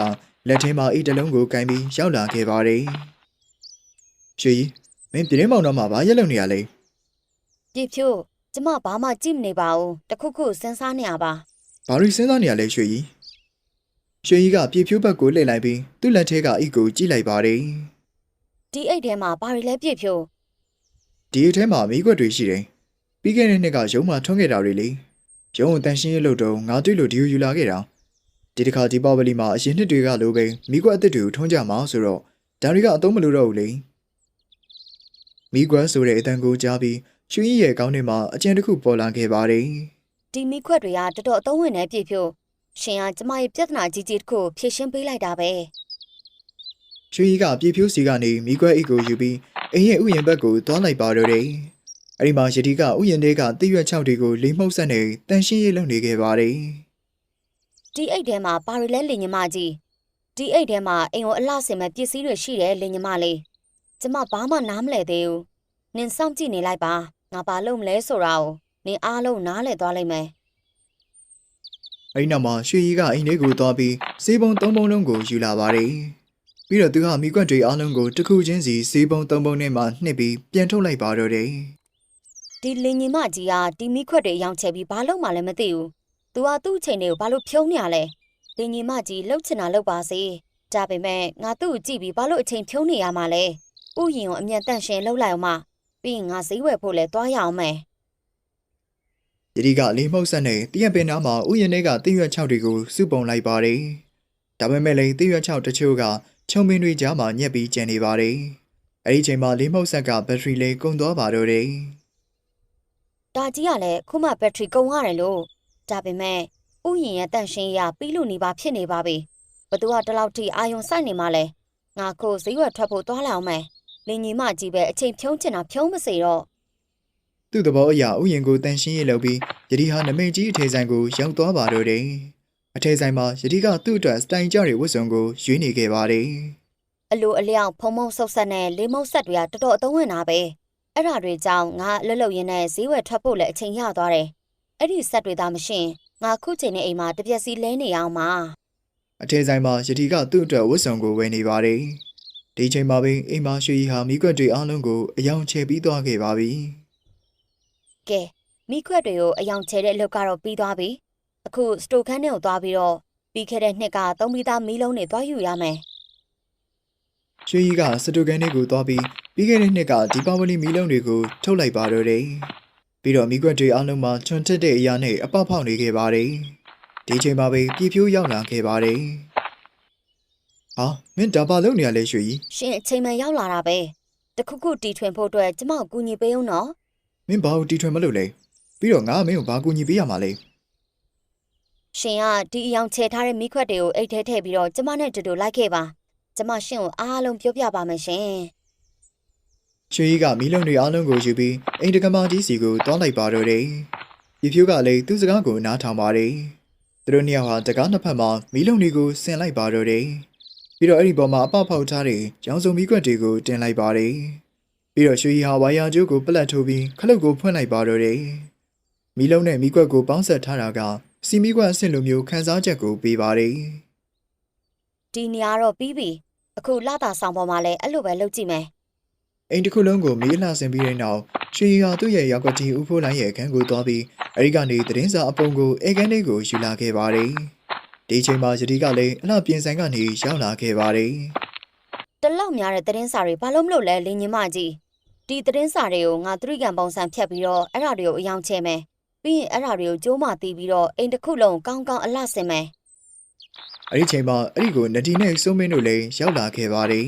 Speaker 1: လက်ထဲမှာအိတ်တစ်လုံးကိုကင်ပြီးရောက်လာခဲ့ပါတယ်ရွှေကြီးမင်းပြတင်းမောင်တော့မှဘာရက်လုံနေရလဲ
Speaker 2: ပြည့်ဖြိုးကျမဘာမှကြည့်မနေပါဘူးတခုခုစဉ်းစားနေရပါ
Speaker 1: ဘာလို့စဉ်းစားနေရလဲရွှေကြီးရွှေကြီးကပြည့်ဖြူးဘက်ကိုလှည့်လိုက်ပြီးသူ့လက်ထဲကအိတ်ကိုကြည့်လိုက်ပါတယ်
Speaker 2: ဒီအိတ်ထဲမှာဘာတွေလဲပြည့်ဖြိုး
Speaker 1: ဒီအထဲမှာမိခွက်တွေရှိတယ်။ပြီးခဲ့တဲ့နှစ်ကရုံးမှာထွန်းခဲ့တာတွေလေ။ရုံးကိုတန်ရှင်းရေးလုပ်တော့ငါတွေ့လို့ဒီကိုယူလာခဲ့တာ ဒီတစ်ခါဒီပါဝလီမှာအရင်နှစ်တွေကလိုပဲမိကွက်အသစ်တွေကိုထုံးကြမှာဆိုတော့ဒါတွေကအသုံးမလို့တော့ဘူးလေမိကွက်ဆိုတဲ့အတန်ကိုကြားပြီးရွှေကြီးရဲ့ကောင်းထဲမှာအကျဉ်တစ်ခုပေါ်လာခဲ့ပါတယ်
Speaker 2: ဒီမိခွက်တွေကတော်တော်အသုံးဝင်နေပြည့်ဖြို့ရှင်ကကျမရဲ့ပြဿနာကြီးကြီးတစ်ခုကိုဖြေရှင်းပေးလိုက်တာပဲ
Speaker 1: ရွှေကြီးကပြေဖြိုးစီကနေမိကွက်အိတ်ကိုယူပြီးအိမ်ရဲ့ဥယျာဉ်ဘက်ကိုသွားလိုက်ပါတော့တယ်အဲ့ဒီမှာယတိကဥယျာဉ်တွေကတိရွက်6တွေကိုလိမ့်မှုတ်ဆက်နေတန်ရှင်းရေးလုပ်နေခဲ့ပါတယ်
Speaker 2: ဒီအိတ်ထဲမှာပါရီလဲလင်ညီမကြီးဒီအိတ်ထဲမှာအိမ်ကိုအလှဆင်မဲ့ပစ္စည်းတွေရှိတယ်လင်ညီမလေးကျမဘာမှနားမလဲသေးဘူးနင်စောင့်ကြည့်နေလိုက်ပါငါဘာလုပ်မလဲဆိုတာကိုနင်အားလုံးနားလဲသွားလိမ့်မယ်
Speaker 1: အဲ့ဒီနောက်မှာရွှေကြီးကအိမ်လေးကိုသွားပြီးစေးပုံ၃ပုံလုံးကိုယူလာပါတယ်ပြီးတော့သူကမိကွက်တွေအားလုံးကိုတစ်ခုချင်းစီစေးပုံ၃ပုံနဲ့မှနှစ်ပြီးပြန်ထုတ်လိုက်ပါတော့တယ်
Speaker 2: ဒီလင်ညီမကြီးကဒီမိခွက်တွေရောင်းချပြီးဘာလုပ်မှလည်းမသိဘူး။ तू ကသူ့အချိန်တွေကိုဘာလို့ဖြုံးနေရလဲ။လင်ညီမကြီးလှုပ်ချင်တာလှုပ်ပါစေ။ဒါပေမဲ့ငါသူ့ကိုကြည့်ပြီးဘာလို့အချိန်ဖြုံးနေရမှာလဲ။ဥယျင်ကိုအမြန်တန့်ရှင်လှုပ်လိုက်အောင်မ။ပြီးရင်ငါဈေးဝယ်ဖို့လဲသွားရအောင်မယ်
Speaker 1: ယတိကလေးမှုတ်ဆက်နေတရက်ပင်နာမှာဥယျာဉ်တွေကတိရွက်6တွေကိုစုပုံလိုက်ပါတယ်ဒါပေမဲ့လည်းတိရွက်6တချို့ကခြုံပင်တွေကြားမှာညက်ပြီးကျန်နေပါတယ်အဲ့ဒီချိန်မှာလေးမှုတ်ဆက်ကဘက်ထရီလေးကုန်သွားပါတော့တယ်။
Speaker 2: ဒါကြီးကလည်းခုမှဘက်ထရီကုန်ရတယ်လို့။ ဒါပေမဲ့ဥယျင်ရဲ့တန့်ရှင်ရပြီးလို့နေပါဖြစ်နေပါပြီ။ဘသူကတလောက်ထိအာယုံစိုက်နေမှလဲ။ငါကိုဈေးဝယ်ထွက်ဖို့သွားလိုက်အောင်မယ်။လင်ညီမကြီးပဲအချိန်ဖြုံးချင်တာဖြုံးမစေတော့
Speaker 1: သူ့သဘောအရဥယျာဉ်ကိုတန်ရှင်းရေးလုပ်ပြီးယတိဟာနမိတ်ကြီးအထေဆိုင်ကိုရောက်သွားပါတော့တယ်အထေဆိုင်မှာယတိကသူ့အတွက်စတိုင်ကြတဲ့ဝတ်စုံကိုရွေးနေခဲ့ပါတယ်
Speaker 2: အလိုအလျောက်ဖုံဖုံဆုပ်ဆက်နဲ့လေးမုံဆက်တွေကတော်တော်အသုံးဝင်တာပဲအဲ့ဒါတွေကြောင့်ငါအလွတ်လွတ်ရင်းနဲ့ဈေးဝယ်ထွက်ဖို့လည်းအချိန်ရသွားတယ် အဲ့ဒီဆက်တွေသာမရှင်ငါခုချိန်နဲ့အိမ်မှာတစ်ပြက်စီလဲနေအောင်ပါ
Speaker 1: အထေဆိုင်မှာယတိကသူ့အတွက်ဝတ်စုံကိုဝယ်နေပါတယ်ဒီချိန်မှာပင်အိမ်မှာရွှေကြီးဟာမိကွက်တွေအားလုံးကိုအယောင်ချဲပြီးသွားခဲ့ပါပြီ
Speaker 2: ကဲမိခွက်တွေကိုအယောင်ချဲတဲ့အလုပ်ကတော့ပြီးသွားပြီအခုစတိုခန်းထဲကိုသွားပြီးတော့ပြီးခဲ့တဲ့နှစ်ကသုံးပြီးသားမီးလုံးတွေသွားယူရမယ်
Speaker 1: ရွှေကြီးကစတူကန်တွေကိုသွားပြီးပြီးခဲ့တဲ့နှစ်ကဒီပါဝလီမီလုံးတွေကိုထုတ်လိုက်ပါတော့တယ် ပြီးတော့မိကွက်တွေအားလုံးမှာချွန်ထက်တဲ့အရာနဲ့အပေါက်ဖောက်နေခဲ့ပါတယ်ဒီချိန်မှာပဲပြပြိုးရောက်လာခဲ့ပါတယ်ဟာမင်းဒါပါလုံးနေရလဲရွှေကြီး
Speaker 2: ရှင်အချိန်မှန်ရောက်လာတာပဲတခုခုတီထွင်ဖို့အတွက်ကျမကိုကူညီပေးအောင်နော်
Speaker 1: မင်းဘာလို့တီထွင်မလုပ်လဲပြီးတော့ငါကမင်းကိုဘာကူညီပေးရမှာလဲ
Speaker 2: ရှင်ကဒီအယောင်ချဲထားတဲ့မိခွက်တွေကိုအိတ်ထဲထည့်ပြီးတော့ကျမနဲ့တူတူလိုက်ခဲ့ပါကျမရှင်ကိုအားလုံးပြောပြပါမယ်ရှင်
Speaker 1: ရွှေကြီးကမီလုံးတွေအားလုံးကိုယူပြီးအိမ်တကမာကြီးစီကိုတောင်းလိုက်ပါတော့တယ်ပြပြိုးကလည်းသူ့စကားကိုနားထောင်ပါတယ်သူတို့နှစ်ယောက်ဟာတကားနှစ်ဖက်မှာမီလုံးတွေကိုဆင်လိုက်ပါတော့တယ်ပြီးတော့အဲ့ဒီပေါ်မှာအပဖောက်ထားတဲ့ရောင်စုံမီကွက်တွေကိုတင်လိုက်ပါတယ်ပြီးတော့ရွှေကြီးဟာဝါယာကျိုးကိုပလက်ထိုးပြီးခလုတ်ကိုဖွင့်လိုက်ပါတော့တယ်မီလုံးနဲ့မီကွက်ကိုပေါင်းဆက်ထားတာကစီမီကွက်အဆင့်လိုမျိုးခန်းစားချက်ကိုပေးပါတယ်
Speaker 2: ဒီနေရာတော့ပြီးပြီအခုလာတာဆောင်ပေါ်မှာလည်းအဲ့လိုပဲလုပ်ကြည့်မယ်
Speaker 1: အိမ်တစ်ခုလုံးကိုမီးလှဆင်ပြီးတဲ့နောက်ရွှေရီဟာသူ့ရဲ့ရောက်ကွက်တီဦးဖိုးလိုင်းရဲ့အခန်းကိုသွားပြီးအဲဒီကနေသတင်းစာအပုံကိုအေကန်လေးကိုယူလာခဲ့ပါတယ်။ဒီအချိန်မှာယတိကလည်းအလှပြင်ဆိုင်ကနေရောက်လာခဲ့ပါတယ်
Speaker 2: တလောက်များတဲ့သတင်းစာတွေဘာလို့မလုပ်လဲလင်းညီမကြီးဒီသတင်းစာတွေကိုငါသတိကံပုံစံဖြတ်ပြီးတော့အဲ့ဒါတွေကိုအယောင်ချဲမယ်ပြီးရင်အဲ့ဒါတွေကိုကျိုးမတီးပြီးတော့အိမ်တစ်ခုလုံးကောင်းကောင်းအလှဆင်မယ်။
Speaker 1: အဲဒီအချိန်မှာအဲ့ဒီကိုနဒီနဲ့စိုးမင်းတို့လည်းရောက်လာခဲ့ပါတယ်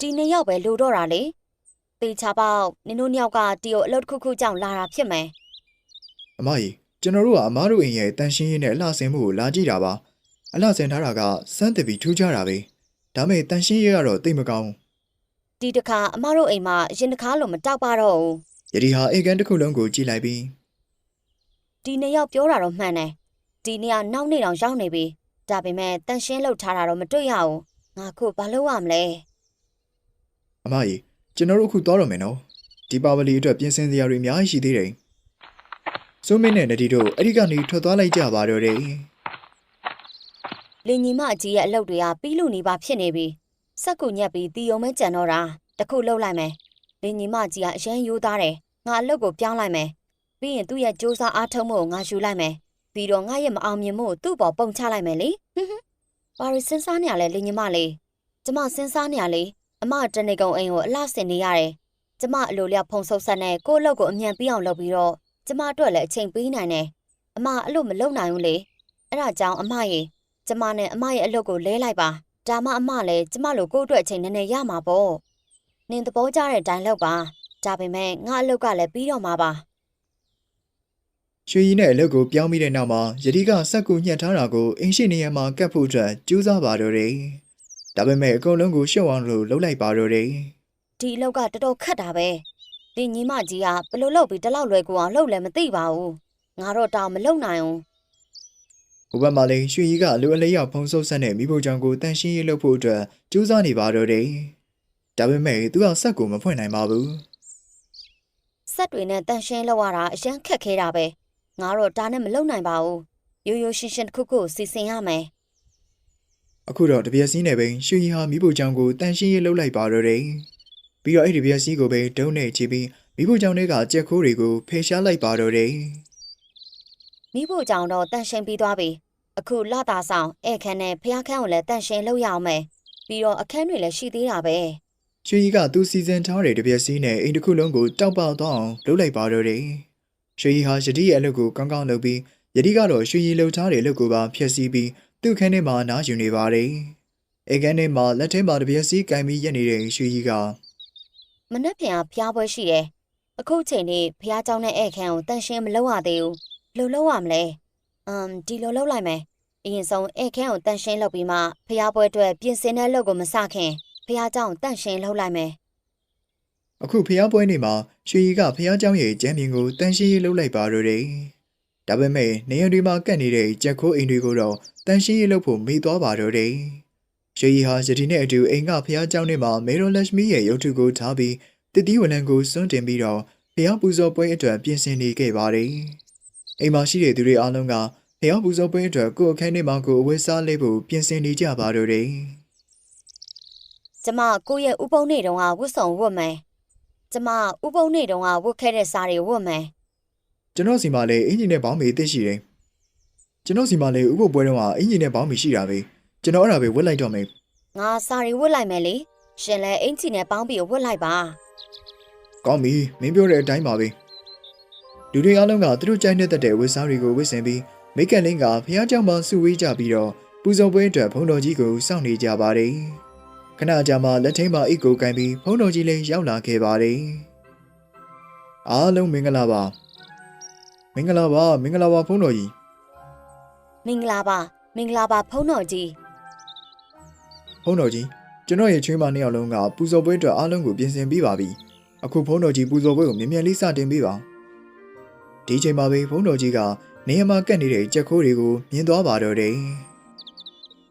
Speaker 2: ဒီနှစ်ယောက်ပဲလိုတော့တာလေတေချာပေါက်နင်တို့နှစ်ယောက်ကတီကိုအလုပ်တစ်ခုခုကြောင့်လာတာဖြစ်မယ်။
Speaker 1: အမကြီးကျွန်တော်တို့ကအမားတို့အိမ်ရဲ့တန်ရှင်းရေးနဲ့အလှဆင်မှုကိုလာကြည့်တာပါ။အလှဆင်ထားတာကစမ်းတပီထူးခြားတာပဲ။ဒါမဲ့တန်ရှင်းရေးကတော့တိတ်မကောင်း
Speaker 2: ဒီတစ်ခါအမတို့အိမ်မှာရင်တစ်ခါလို့မတောက်ပါတော့ဘူး။
Speaker 1: ယတိဟာအေကန်တစ်ခုလုံးကိုကြည့်လိုက်ပြီး
Speaker 2: ဒီနှစ်ယောက်ပြောတာတော့မှန်တယ်ဒီနေ့ကနောက်နေ့တောင်ရောက်နေပြီဒါပေမဲ့တန်ရှင်းလှုပ်ထားတာတော့မတွေ့ရဘူးငါခုဘာလုပ်ရမလဲ
Speaker 1: အမကြီးကျွန်တော်တို့အခုသွားတော့မယ်နော်ဒီပါဝလီအတွက်ပြင်ဆင်စရာတွေအများကြီးရှိသေးတယ်စိုးမင်းနဲ့နဒီတို့အဲ့ဒီကနေထွက်သွားလိုက်ကြပါတော့တယ်
Speaker 2: လင်ညီမအကြီးရဲ့အလုပ်တွေကပြီးလို့နေပါဖြစ်နေပြီစက်ကူညက်ပြီးတီယုံမဲကြံတော့တာတခုလှုပ်လိုက်မယ်လင်ညီမကြီးကအရန်ရိုးသားတယ်ငါအလုပ်ကိုပြောင်းလိုက်မယ်ပြီးရင်သူ့ရဲ့စူးစမ်းအားထုတ်မှုကိုငါယူလိုက်မယ်ပြီးတော့ငါရဲ့မအောင်မြင်မှုကိုသူ့ပေါ်ပုံချလိုက်မယ်လေဟွန်းဟွန်းပါရီစဉ်းစားနေရလဲလင်ညီမလေးကျမစဉ်းစားနေရလေ အမတနေကုန်အိမ်ကိုအလှဆင်နေရတယ်ကျမအလိုလျောက်ဖုံဆုပ်ဆက်နဲ့ကိုယ့်အလုပ်ကိုအမြန်ပြီးအောင်လုပ်ပြီးတော့ကျမအတွက်လည်းအချိန်ပေးနိုင်တယ်အမအဲ့လိုမလုပ်နိုင်ဘူးလေအဲ့ဒါကြောင့်အမရေကျမနဲ့အမရဲ့အလုပ်ကိုလဲလိုက်ပါဒါမှအမလည်းကျမလိုကိုယ့်အတွက်အချိန်နည်းနည်းရမှာပေါ့နင်သဘောကျတဲ့အတိုင်းလုပ်ပါဒါပေမဲ့ငါအလုပ်ကလည်းပြီးတော့မှာပါ
Speaker 1: ရွှေရီနဲ့အလုပ်ကိုပြောင်းပြီးတဲ့နောက်မှာယတိကစက်ကူညှက်ထားတာကိုအင်ရှိနေရမှာကတ်ဖို့အတွက်ကြိုးစားပါတော့တယ်။ ဒါပေမဲ့အကုန်လုံးကိုရှုပ်အောင်လို့လှုပ်လိုက်ပါတော့တယ်
Speaker 2: ဒီအလုပ်ကတော်တော်ခက်တာပဲဒီညီမကြီးကဘယ်လိုလုပ်ပြီးတလောက်လွယ်ကူအောင်လုပ်လဲမသိပါဘူးငါတော့တောင်မလုပ်နိုင်ဘူး။
Speaker 1: ဟိုဘက်မှာလည်းရွှေရီကအလိုအလေးရောက်ဖုံးဆုပ်ဆက်နဲ့မိဖို့ကြောင့်ကိုတန်ရှင်းရေးလုပ်ဖို့အတွက်ကြိုးစားနေပါတော့တယ်။ဒါပေမဲ့သူကစက်ကိုမဖွင့်နိုင်ပါဘူး
Speaker 2: ဆက်တွေနဲ့တန်ရှင်းလောက်ရတာအရန်ခက်ခဲတာပဲငါတော့ဒါနဲ့မလုပ်နိုင်ပါဘူးရိုးရိုးရှင်းရှင်းတစ်ခုခုစီစဉ်ရမယ်။
Speaker 1: အခုတော့တပြက်စီးနဲ့ပဲရွှေရီဟာမိဖို့ကြောင့်ကိုတန်ရှင်းရေးလုပ်လိုက်ပါတော့တယ်။ပြီးတော့အဲ့ဒီတပြက်စီးကိုပဲဒုံးနဲ့ချပြီးမိဖို့ကြောင့်တွေကကြက်ခိုးတွေကိုဖယ်ရှားလိုက်ပါတော့တယ်။
Speaker 2: မိဖို့ကြောင့်တော့တန်ရှင်းပြီးသွားပြီအခုလာတာဆောင်ဧည့်ခန်းနဲ့ဖျားခန်းကိုလည်းတန်ရှင်းလုပ်ရအောင်မယ်ပြီးတော့အခန်းတွေလည်းရှိသေးတာပဲ
Speaker 1: ရွှေကြီးကသူစီစဉ်ထားတဲ့တပြက်စီးနဲ့အိမ်တစ်ခုလုံးကိုတောက်ပသွားအောင်လုပ်လိုက်ပါတော့တယ်။ရွှေကြီးဟာယတိရဲ့အလုပ်ကိုကောင်းကောင်းလုပ်ပြီးယတိကတော့ရွှေကြီးလှုပ်ထားတဲ့အလုပ်ကိုပါဖျက်ဆီးပြီး သူ့ခန်းထဲမှာနားယူနေပါတယ်။အိမ်ခန်းထဲမှာလက်ထဲမှာတပြက်စီးကင်ပြီးရက်နေတဲ့ရွှေကြီးက
Speaker 2: မနှက်ပြန်ဖျားပွဲရှိတယ်အခုချိန်နေဖျားเจ้าနဲ့ဧည့်ခန်းကိုတန်ရှင်းမလုပ်ရသေးဘူးဘယ်လိုလုပ်ရမလဲအမ်ဒီလိုလုပ်လိုက်မယ်အရင်ဆုံးဧည့်ခန်းကိုတန်ရှင်းလုပ်ပြီးမှဖျားပွဲအတွက်ပြင်ဆင်တဲ့လုပ်ကိုမစခင်ဖျားเจ้าကိုတန်ရှင်းလုပ်လိုက်မယ်
Speaker 1: အခုဖျားပွဲနေမှာရွှေကြီးကဖျားเจ้าရဲ့ကျမ်းမြင်ကိုတန်ရှင်းရေးလုပ်လိုက်ပါတော့တယ်။ ဒါပေမဲ့နေရာတွေမှာကတ်နေတဲ့ကြက်ခိုးအိမ်တွေကိုတော့တန်ရှင်းရေးလုပ်ဖို့မေ့သွားပါတော့တယ်။ရွှေကြီးဟာယတိနဲ့အတူအိမ်ကဖျားเจ้าနဲ့မှာမေရိုလက်ရှမီရဲ့ရုပ်ထုကိုထားပြီးတတိဝလံကိုစွန့်တင်ပြီးတော့ဖျားပူဇော်ပွဲအတွက်ပြင်ဆင်နေခဲ့ပါတယ်။အိမ်မှာရှိတဲ့သူတွေအားလုံးကဖျားပူဇော်ပွဲအတွက်ကိုယ်အခန်းထဲမှာကိုယ်အဝတ်စားလေးဖို့ပြင်ဆင်နေကြပါတော့တယ်။
Speaker 2: ကျမကိုယ့်ရဲ့ဥပုံနေတုံးကဝတ်စုံဝတ်မယ်ကျမဥပုံနေတုံးကဝတ်ခဲ့တဲ့စားတွေဝတ်မယ်
Speaker 1: ကျွန်တော်စီမှာလည်းအင်ဂျင်နဲ့ဘောင်းမီအစ်ရှိတယ်။ကျွန်တော်စီမှာလည်းဥပုပ်ပွဲတော့ကအင်ဂျင်နဲ့ဘောင်းမီရှိတာပဲ။ကျွန်တော်အဲ့ဒါပဲဝတ်လိုက်တော့မယ်
Speaker 2: ငါစားတွေဝတ်လိုက်မယ်လေရှင်လည်းအင်ချီနဲ့ပေါင်းပြီးဝတ်လိုက်ပါ
Speaker 1: ။ကောင်းပြီမင်းပြောတဲ့အတိုင်းပါပဲ။လူတွေအားလုံးကသူတို့ကြိုက်နေတဲ့ဝတ်စားတွေကိုဝတ်ဆင်ပြီးမိတ်ကလင်းကဖះเจ้าမှစုဝေးကြပြီးတော့ပူဇော်ပွဲအတွက်ဘုန်းတော်ကြီးကိုစောင့်နေကြပါတယ်။ခဏကြာမှလက်ထိန်မှာအိတ်ကိုကင်ပြီးဘုန်းတော်ကြီးလည်းရောက်လာခဲ့ပါတယ်။အားလုံးမင်္ဂလာပါ။ မင်္ဂလာပါမင်္ဂလာပါဘုန်းတော်ကြီး
Speaker 2: မင်္ဂလာပါမင်္ဂလာပါဖုန်းတော်ကြီး
Speaker 1: ဘုန်းတော်ကြီးကျွန်တော်ရဲ့ချွေးမနှစ်ယောက်လုံးကပူဇော်ပွဲအတွက်အားလုံးကိုပြင်ဆင်ပြီးပါပြီအခုဘုန်းတော်ကြီးပူဇော်ပွဲကိုမြန်မြန်လေးစတင်ပေးပါဒီချိန်မှာပဲဘုန်းတော်ကြီးကနေရာမှာကတ်နေတဲ့ကြက်ခိုးတွေကိုမြင်သွားပါတော့တယ်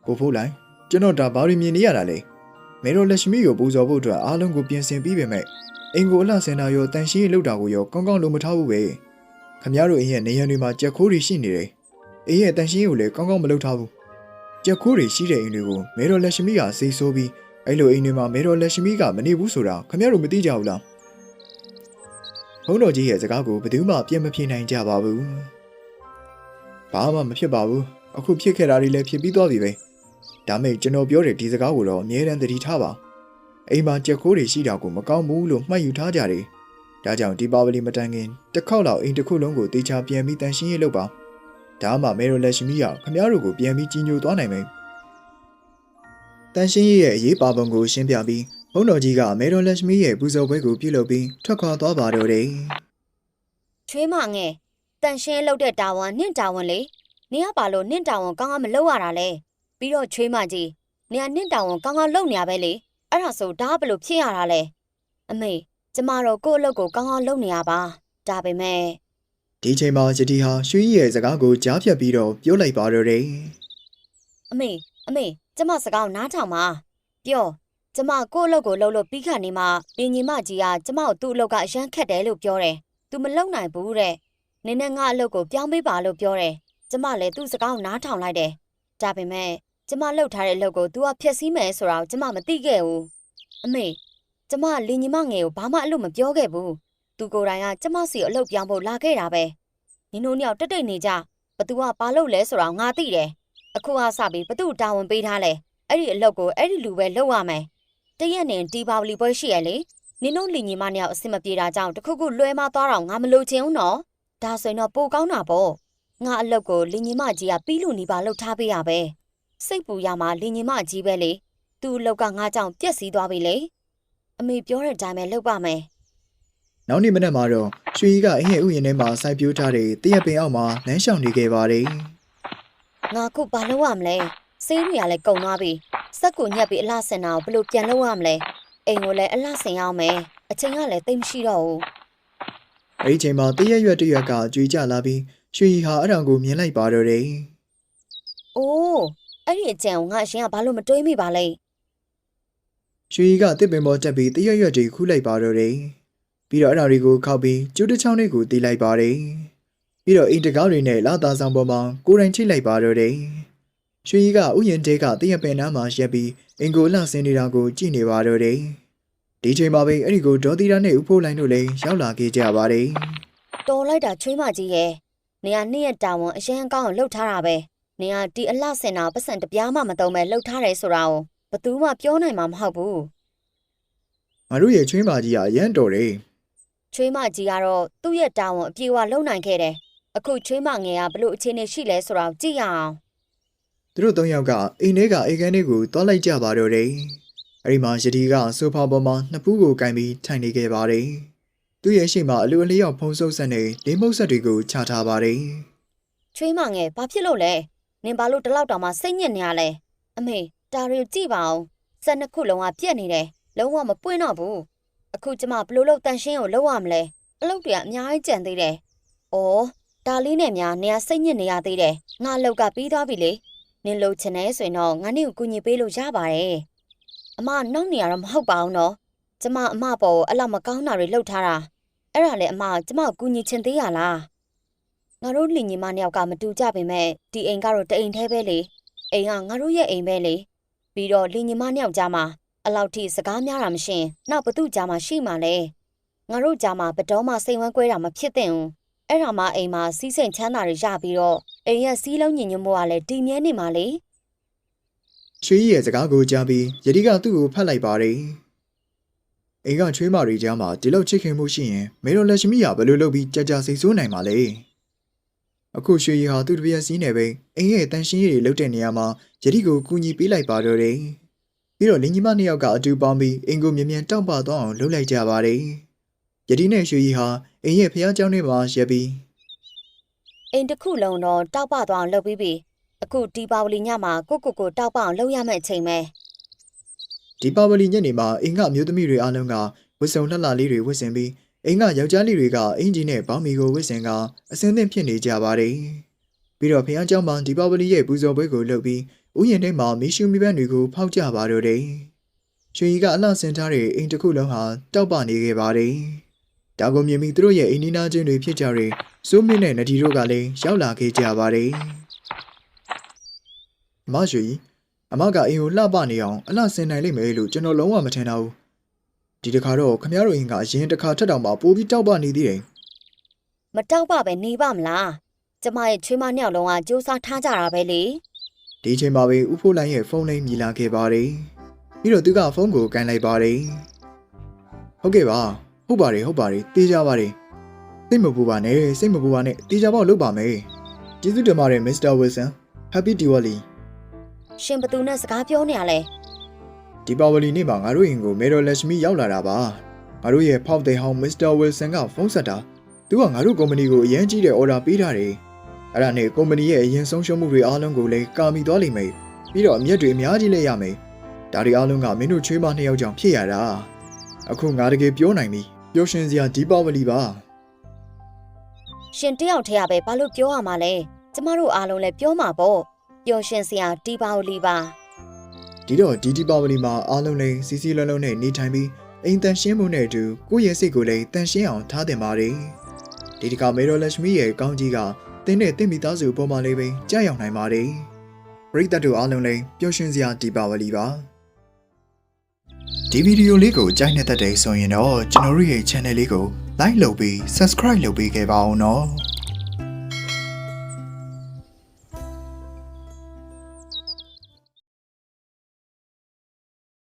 Speaker 1: ကိုဖိုးလိုက်ကျွန်တော်ဒါဘာတွေမြင်နေရတာလဲမေရိုလက်ရှမီကိုပူဇော်ဖို့အတွက်အားလုံးကိုပြင်ဆင်ပြီးပေမဲ့အင်ကိုအလှဆင်တာရောတန်ရှင်းရေးလုပ်တာကိုရောကောင်းကောင်းလုံးမထားဘူးပဲ ခမရတို့အိမ်ရဲ့နေရာတွေမှာကြက်ခိုးတွေရှိနေတယ်အိမ်ရဲ့တန်ရှင်းရေးကိုလည်းကောင်းကောင်းမလုပ်ထားဘူးကြက်ခိုးတွေရှိတဲ့အိမ်တွေကိုမေတော်လက်ရှမီကစေးဆိုးပြီးအဲ့လိုအိမ်တွေမှာမေတော်လက်ရှမီကမနေဘူးဆိုတာခင်ဗျားတို့မသိကြဘူးလားဘုန်းတော်ကြီးရဲ့စကားကိုဘယ်သူမှပြန်မဖြေနိုင်ကြပါဘူးဘာမှမဖြစ်ပါဘူးအခုဖြစ်ခဲ့တာတွေလည်းဖြစ်ပြီးသွားပြီပဲဒါမဲ့ကျွန်တော်ပြောတဲ့ဒီစကားကိုတော့အမြဲတမ်းသတိထားပါအိမ်မှာကြက်ခိုးတွေရှိတာကိုမကောင်းဘူးလို့မှတ်ယူထားကြတယ် ဒါကြောင့်ဒီပါဝလီမတန်ခင်တစ်ခေါက်လောက်အိမ်တစ်ခုလုံးကိုတေချာပြန်ပြီးတန်ရှင်းရေးလုပ်ပါဒါမှမေရိုလက်ရှမီကခမ ्या တို့ကိုပြန်ပြီးကြီးညိုသွားနိုင်မယ်။တန်ရှင်းရဲ့အရေးပါပုံကိုရှင်းပြပြီးဘုန်းတော်ကြီးကမေရိုလက်ရှမီရဲ့ပူဇော်ပွဲကိုပြုလုပ်ပြီးထွက်ခွာသွားပါတော့တယ်
Speaker 2: ချွေးမငယ်တန်ရှင်းလုပ်တဲ့တာဝန်နင့်တာဝန်လေနင်ကဘာလို့နင့်တာဝန်ကောင်းကောင်းမလုပ်ရတာလဲပြီးတော့ချွေးမကြီးနင်ကနင့်တာဝန်ကောင်းကောင်းလုပ်နေရပဲလေအဲ့ဒါဆိုဒါကဘယ်လို့ဖြစ်ရတာလဲအမေ ကျမတို့ကိုယ့်အလုပ်ကိုကောင်းကောင်းလုပ်နေရပါဒါပေမဲ့။
Speaker 1: ဒီချိန်မှာယတိဟာရွှေကြီးရဲ့စကားကိုကြားဖြတ်ပြီးတော့ပြောလိုက်ပါတော့တယ်
Speaker 2: အမေအမေကျမစကားကိုနားထောင်ပါပြောကျမကိုယ့်အလုပ်ကိုလုပ်လို့ပြီးခါနေမှလင်ညီမကြီးကကျမကိုသူ့အလုပ်ကအရန်ခက်တယ်လို့ပြောတယ်။ "तू မလုပ်နိုင်ဘူးတဲ့။နင်းနဲ့ငါအလုပ်ကိုပြောင်းပေးပါလို့ပြောတယ်။ကျမလည်းသူ့စကားကိုနားထောင်လိုက်တယ်။ဒါပေမဲ့ကျမလှုပ်ထားတဲ့အလုပ်ကို तू ကဖျက်ဆီးမယ်ဆိုတာကိုကျမမသိခဲ့ဘူး။အမေ ကျမလင်ညီမငယ်ကိုဘာမှအလုပ်မပြောခဲ့ဘူး။ तू ကိုယ်တိုင်ကကျမစီကိုအလုပ်ပြောင်းဖို့လာခဲ့တာပဲ။နင်တို့နှစ်ယောက်တက်တိတ်နေကြ။ဘသူကဘာလုပ်လဲဆိုတာကိုငါသိတယ်။အခုဟာစပြီးဘသူ့တာဝန်ပေးထားလဲအဲ့ဒီအလုပ်ကိုအဲ့ဒီလူပဲလုပ်ရမယ်တရက်နဲ့တီပါဝလီပွဲရှိရလေနင်တို့လင်ညီမနှစ်ယောက်အဆင်မပြေတာကြောင့်တခုခုလွဲမသွားတော့ငါမလို့ချင်းဦးနော်ဒါဆိုရင်တော့ပိုကောင်းတာပေါ့ငါအလုပ်ကိုလင်ညီမကြီးကပြီးလို့နေပါလှုပ်ထားပေးရပဲစိတ်ပူရမှာလင်ညီမကြီးပဲလေသူ့အလောက်ကငါကြောင့်ပြက်စီးသွားပြီလေ အမေပြောတဲ့အတိုင်းပဲလုပ်ပါမယ်
Speaker 1: နောက်နေ့မနက်မှာတော့ရွှေကြီးကအင်းရဲ့ဥယျာဉ်ထဲမှာစိုက်ပျိုးထားတဲ့တရက်ပင်အောက်မှာလမ်းလျှောက်နေခဲ့ပါတယ်
Speaker 2: ငါခုဘာလုပ်ရမလဲစေးတွေကလည်းကုံသွားပြီစက်ကိုညက်ပြီးအလှဆင်တာကိုဘယ်လိုပြန်လုပ်ရမလဲအိမ်ကိုလည်းအလှဆင်ရအောင်မယ်အချိန်ကလည်းတိတ်မရှိတော့ဘူး။
Speaker 1: အဲဒီအချိန်မှာတရက်ရွက်တရက်ကကြွေကြလာပြီးရွှေကြီးဟာအထောင်ကိုမြင်လိုက်ပါတော့တယ်။
Speaker 2: အိုးအဲ့ဒီအကြံကိုငါအရှင်ကဘာလို့မတွေးမိပါလဲ။
Speaker 1: ရွှေကြီးကတစ်ပင်ပေါ်တက်ပြီးတရက်ရွက်တွေခူးလိုက်ပါတော့တယ်။ပြီးတော့အထောင်တွေကိုခောက်ပြီးကျိုးတစ်ချောင်းလေးကိုတီးလိုက်ပါတယ်။ပြီးတော့အိမ်တကားတွေနဲ့လာသားဆောင်ပေါ်မှာကိုယ်တိုင်ချိတ်လိုက်ပါတော့တယ်။ရွှေကြီးကဥယျာဉ်တဲကတရက်ပင်နားမှာရက်ပြီးအင်ကိုလှဆင်းနေတာကိုကြည့်နေပါတော့တယ်။ဒီချိန်မှာပဲအဲ့ဒီကိုဒေါ်တီရာနဲ့ဦးဖိုးလိုင်းတို့လည်းရောက်လာခဲ့ကြပါတယ်။။
Speaker 2: တော်လိုက်တာချွေးမကြီးရဲ့။နေရနှစ်ရက်တာဝန်အရန်ကောင်းအောင်လှုပ်ထားတာပဲ။နေရဒီအလှဆင်တာပတ်စံတစ်ပြားမှမတုံးပဲလှုပ်ထားတယ်ဆိုတာကိုဘ သူမှပြောနိုင်မှာမဟုတ်ဘူး
Speaker 1: ငါတို့ရဲ့ချွေးမကြီးကအရန်တော်တယ်။
Speaker 2: ချွေးမကြီးကတော့သူ့ရဲ့တာဝန်အပြေအဝလုပ်နိုင်ခဲ့တယ်။အခုချွေးမငယ်ကဘလို့အခြေအနေရှိလဲဆိုတာကိုကြည့်ရအောင်
Speaker 1: သူတို့သုံးယောက်ကအိမ်ထဲကအိမ်ခန်းလေးကိုတွားလိုက်ကြပါတော့တယ်အဲဒီမှာယတိကဆိုဖာပေါ်မှာနှစ်ဖူးကိုကင်ပြီးထိုင်နေခဲ့ပါတယ်သူ့ရဲ့ရှေ့မှာအလူအလျောက်ဖုံးဆုပ်ဆက်နေလေးမုတ်ဆက်တွေကိုချထားပါတယ်။
Speaker 2: ချွေးမငယ်ဘာဖြစ်လို့လဲ။နင်ဘာလို့တလောက်တောင်မှစိတ်ညစ်နေရလဲ။အမေ တာရီကိုကြည့်ပါအောင်။စက်နှစ်ခုလုံးကပြက်နေတယ်။လုံးဝမပွင့်တော့ဘူး။အခုကျမဘလို့လို့တန်ရှင်းကိုလုပ်ရမလဲ။အလုပ်တွေကအများကြီးကြံသေးတယ်။အော်ဒါလေးနဲ့များနေရစိတ်ညစ်နေရသေးတယ်။ငါအလုပ်ကပြီးသွားပြီလေ။နင်လှုပ်ချင်နေဆိုရင်တော့ငါနေ့ကိုကူညီပေးလို့ရပါတယ်။အမနောက်နေရတော့မဟုတ်ပါဘူးနော်။ကျမအမပေါ်ကိုအဲ့လောက်မကောင်းတာတွေလှုပ်ထားတာ။အဲ့ဒါလေအမကျမကိုကူညီချင်သေးရလား။ငါတို့လင်ညီမနှစ်ယောက်ကမတူကြပေမဲ့ဒီအိမ်ကတော့တအိမ်တည်းပဲလေအိမ်ကငါတို့ရဲ့အိမ်ပဲလေ ပြီးတော့လင်ညီမနှစ်ယောက်ကြားမှာအလောက်ထိစကားများတာမရှင်နောက်ဘသူကြားမှာရှိမှလဲငါတို့ကြားမှာဘတော်မှစိတ်ဝမ်းကွဲတာမဖြစ်သင့်ဘူးအဲ့ဒါမှအိမ်မှာစီးစိမ်ချမ်းသာတွေရပြီးတော့အိမ်ရဲ့စီးလုံးညင်ညွတ်မှုကလည်းတည်မြဲနေမှာလေ
Speaker 1: ရွှေကြီးရဲ့စကားကိုကြားပြီးယတိကသူ့ကိုဖတ်လိုက်ပါတယ်အိမ်ကချွေးမတွေကြားမှာဒီလောက်ချစ်ခင်မှုရှိရင်မေတော်လက်ရှိမိကဘယ်လိုလုပ်ပြီးကြာကြာစိတ်ဆိုးနိုင်မှာလဲ အခုရွှေကြီးဟာသူ့တပည့်စီးနေပဲအိမ်ရဲ့တန်ရှင်းရည်တွေလုပ်တဲ့နေရာမှာယတိကိုကူညီပေးလိုက်ပါတော့တယ်ပြီးတော့လင်ကြီးမနှစ်ယောက်ကအတူပေါင်းပြီးအင်ကိုမြ мян တောက်ပသွားအောင်လုပ်လိုက်ကြပါတယ်ယတိနဲ့ရွှေကြီးဟာအိမ်ရဲ့ဖျားเจ้าထဲမှာရက်ပြီး
Speaker 2: အိမ်တစ်ခုလုံးတော့တောက်ပသွားအောင်လုပ်ပြီးပြီအခုဒီပါဝလီညမှာကိုကိုကိုတောက်ပအောင်လုပ်ရမယ့်အချိန်ပဲ
Speaker 1: ဒီပါဝလီညနေမှာအင်ကအမျိုးသမီးတွေအားလုံးကဝတ်စုံလှလှလေးတွေဝတ်ဆင်ပြီး အင်ကယောက်ျားလေးတွေကအင်ဂျီနဲ့ဘောင်းမီကိုဝတ်ဆင်ကအစင်းသင့်ဖြစ်နေကြပါတယ်။ပြီးတော့ဖះเจ้าမှဒီပါဝလီရဲ့ပူဇော်ပွဲကိုလုပ်ပြီးဥယျာဉ်ထဲမှာမီးရှူမီပန်းတွေကိုဖောက်ကြပါတော့တယ်။ရွှေကြီးကအလှဆင်ထားတဲ့အိမ်တစ်ခုလုံးဟာတောက်ပနေခဲ့ပါတယ်။ဒါကိုမြင်ပြီးသူတို့ရဲ့အိမ်နီးနားချင်းတွေဖြစ်ကြတဲ့စိုးမင်းနဲ့နဒီတို့ကလည်းရောက်လာခဲ့ကြပါတယ်။မရွှေကြီးအမကအိမ်ကိုလှပနေအောင်အလှဆင်နိုင်လိမ့်မယ်လို့ကျွန်တော်လုံးဝမထင်တော့ဘူး ဒီတစ်ခါတော့ခမရတို့အိမ်ကအရင်တစ်ခါထက်တောင်မှပိုပြီးတောက်ပနေသေးတယ်
Speaker 2: မတောက်ပပဲနေပါမလားကျမရဲ့ချွေးမနှစ်ယောက်လုံးကစူးစမ်းထားကြတာပဲလေ
Speaker 1: ဒီအချိန်မှာပဲဦးဖိုးလိုင်းရဲ့ဖုန်းလိမ်မြည်လာခဲ့ပါတယ်ပြီးတော့သူကဖုန်းကိုကန်လိုက်ပါတယ်ဟုတ်ကဲ့ပါဟုတ်ပါတယ်ဟုတ်ပါတယ်တေးကြပါတယ်စိတ်မပူပါနဲ့စိတ်မပူပါနဲ့တေးကြပေါ့လုပ်ပါမယ်ကျေးဇူးတင်ပါတယ်မစ္စတာဝီဆန် Happy Diwali
Speaker 2: ရှင်ဘသူနဲ့စကားပြောနေရလဲ
Speaker 1: ဒီပါဝလီနေ့မှာငါတို့အိမ်ကိုမေတော်လက်ရှမီရောက်လာတာပါငါတို့ရဲ့ဖောက်တဲ့ဟောင်းမစ္စတာဝီဆန်ကဖုန်းဆက်တာသူကငါတို့ကုမ္ပဏီကိုအရင်ကြီးတဲ့ order ပေးထားတယ်အဲ့ဒါနဲ့ကုမ္ပဏီရဲ့အရင်ဆုံးရှုံးမှုတွေအားလုံးကိုလည်းကာမီသွားလိမ့်မယ်ပြီးတော့အမျက်တွေအများကြီးလည်းရမယ်ဒါတွေအားလုံးကမင်းတို့ချွေးမနှစ်ယောက်ကြောင့်ဖြစ်ရတာအခုငါတကယ်ပြောနိုင်ပြီပျော်ရွှင်စရာဒီပါဝလီပါ
Speaker 2: ရှင်တယောက်တည်းရပဲဘာလို့ပြောရမှာလဲကျမတို့အားလုံးလည်းပြောမှာပေါ့ပျော်ရှင်စရာတီပါအိုလီပါ
Speaker 1: ဒီတော့ဒီဒီပါဝလီမှာအားလုံးလည်းစီစီလုံးလုံးနဲ့နေထိုင်ပြီးအိမ်တန်ရှင်းမှုနဲ့အတူကိုယ့်ရဲ့စိတ်ကိုလည်းတန်ရှင်းအောင်ထားတင်ပါတယ်ဒီတခါမေတော်လက်ရှမီရဲ့ကောင်းကြီးကတင်းနဲ့တင့်မိသားစုပေါ်မှာလေးပဲကြာရောက်နိုင်ပါတယ်ပရိသတ်တို့အားလုံးလည်းပျော်ရွှင်စရာဒီပါဝလီပါဒီဗီဒီယိုလေးကိုကြိုက်နေတဲ့တဲ့ဆိုရင်တော့ကျွန်တော်တို့ရဲ့ channel လေးကို like လုပ်ပြီး subscribe လုပ်ပေးခဲ့ပါအောင်နော်